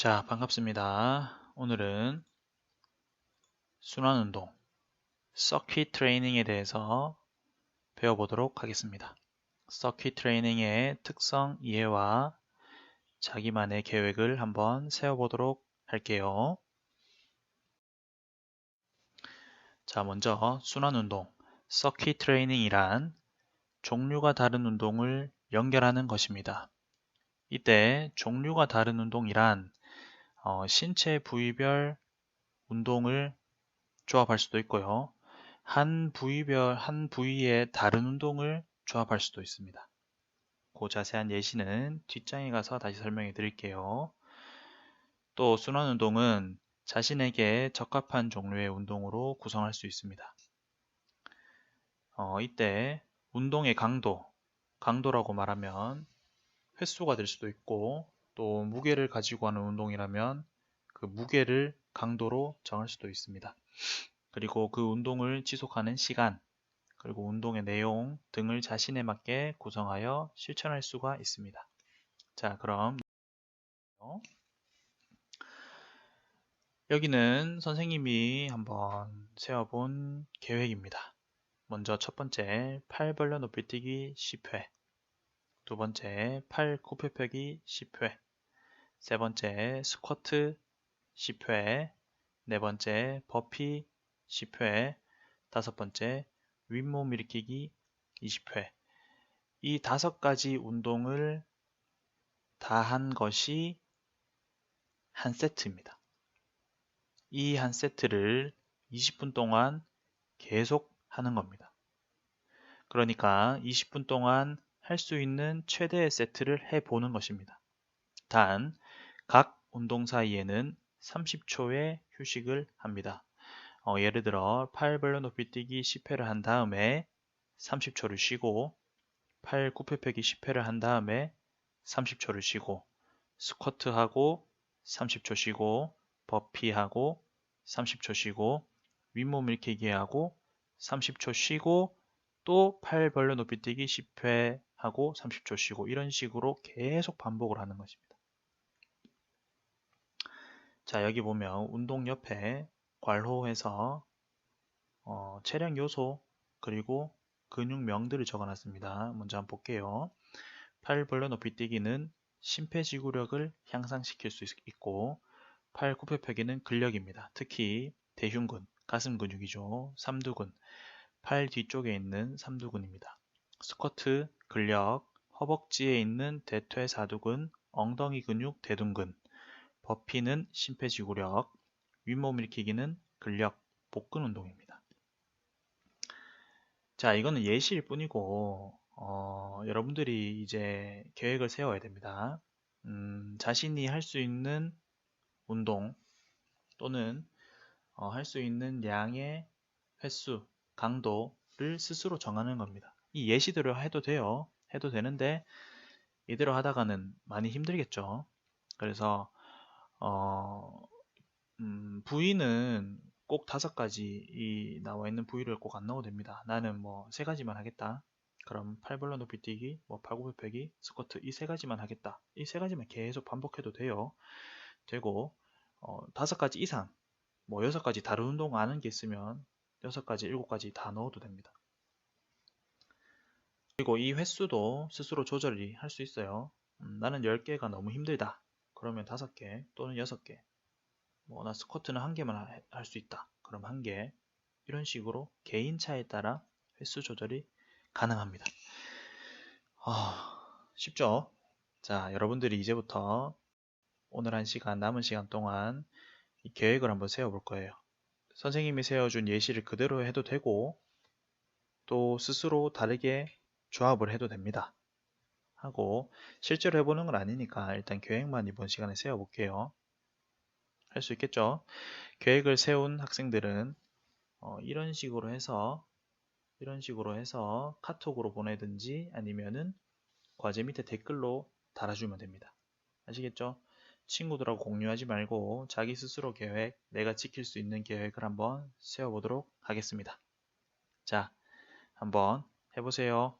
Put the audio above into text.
자, 반갑습니다. 오늘은 순환운동, 서킷 트레이닝에 대해서 배워보도록 하겠습니다. 서킷 트레이닝의 특성 이해와 자기만의 계획을 한번 세워보도록 할게요. 자, 먼저 순환운동, 서킷 트레이닝이란 종류가 다른 운동을 연결하는 것입니다. 이때 종류가 다른 운동이란 어, 신체 부위별 운동을 조합할 수도 있고요. 한 부위별, 한 부위의 다른 운동을 조합할 수도 있습니다. 그 자세한 예시는 뒷장에 가서 다시 설명해 드릴게요. 또 순환 운동은 자신에게 적합한 종류의 운동으로 구성할 수 있습니다. 어, 이때 운동의 강도, 강도라고 말하면 횟수가 될 수도 있고 또 무게를 가지고 하는 운동이라면 그 무게를 강도로 정할 수도 있습니다. 그리고 그 운동을 지속하는 시간, 그리고 운동의 내용 등을 자신에 맞게 구성하여 실천할 수가 있습니다. 자, 그럼 여기는 선생님이 한번 세워본 계획입니다. 먼저 첫 번째, 팔 벌려 높이뛰기 10회 두 번째, 팔 굽혀 펴기 10회 세 번째, 스쿼트 10회 네 번째, 버피 10회 다섯 번째, 윗몸 일으키기 20회 이 다섯 가지 운동을 다 한 것이 한 세트입니다. 이 한 세트를 20분 동안 계속 하는 겁니다. 그러니까 20분 동안 할 수 있는 최대의 세트를 해보는 것입니다. 단, 각 운동 사이에는 30초의 휴식을 합니다. 어, 예를 들어 팔 벌려 높이 뛰기 10회를 한 다음에 30초를 쉬고 팔 굽혀 펴기 10회를 한 다음에 30초를 쉬고 스쿼트하고 30초 쉬고 버피하고 30초 쉬고 윗몸 일으키기 하고 30초 쉬고 또 팔 벌려 높이 뛰기 10회 하고 30초 쉬고 이런 식으로 계속 반복을 하는 것입니다. 자 여기 보면 운동 옆에 괄호해서 어, 체량 요소 그리고 근육명들을 적어놨습니다. 먼저 한번 볼게요. 팔 벌려 높이 뛰기는 심폐지구력을 향상시킬 수 있고 팔 굽혀 펴기는 근력입니다. 특히 대흉근, 가슴 근육이죠. 삼두근, 팔 뒤쪽에 있는 삼두근입니다. 스쿼트, 근력, 허벅지에 있는 대퇴사두근, 엉덩이 근육, 대둔근, 버피는 심폐지구력, 윗몸 일으키기는 근력, 복근 운동입니다. 자, 이거는 예시일 뿐이고 어, 여러분들이 이제 계획을 세워야 됩니다. 음, 자신이 할 수 있는 운동 또는 어, 할 수 있는 양의 횟수, 강도를 스스로 정하는 겁니다. 이 예시대로 해도 돼요. 해도 되는데 이대로 하다가는 많이 힘들겠죠. 그래서 어, 음, 부위는 꼭 다섯 가지 이 나와 있는 부위를 꼭 안 넣어도 됩니다. 나는 뭐 세 가지만 하겠다. 그럼 팔벌러 높이 뛰기, 뭐 팔굽혀 펴기, 스쿼트 이 세 가지만 하겠다. 이 세 가지만 계속 반복해도 돼요. 되고 어, 다섯 가지 이상, 뭐 여섯 가지 다른 운동 아는 게 있으면 여섯 가지, 일곱 가지 다 넣어도 됩니다. 그리고 이 횟수도 스스로 조절이 할 수 있어요. 음, 나는 10개가 너무 힘들다. 그러면 5개 또는 6개. 뭐 나 스쿼트는 한 개만 할 수 있다. 그럼 한 개. 이런 식으로 개인 차에 따라 횟수 조절이 가능합니다. 아, 쉽죠? 자, 여러분들이 이제부터 오늘 한 시간, 남은 시간 동안 이 계획을 한번 세워볼 거예요. 선생님이 세워준 예시를 그대로 해도 되고 또 스스로 다르게 조합을 해도 됩니다. 하고 실제로 해보는 건 아니니까 일단 계획만 이번 시간에 세워볼게요. 할 수 있겠죠? 계획을 세운 학생들은 어, 이런 식으로 해서 이런 식으로 해서 카톡으로 보내든지 아니면은 과제 밑에 댓글로 달아주면 됩니다. 아시겠죠? 친구들하고 공유하지 말고 자기 스스로 계획, 내가 지킬 수 있는 계획을 한번 세워보도록 하겠습니다. 자, 한번 해보세요.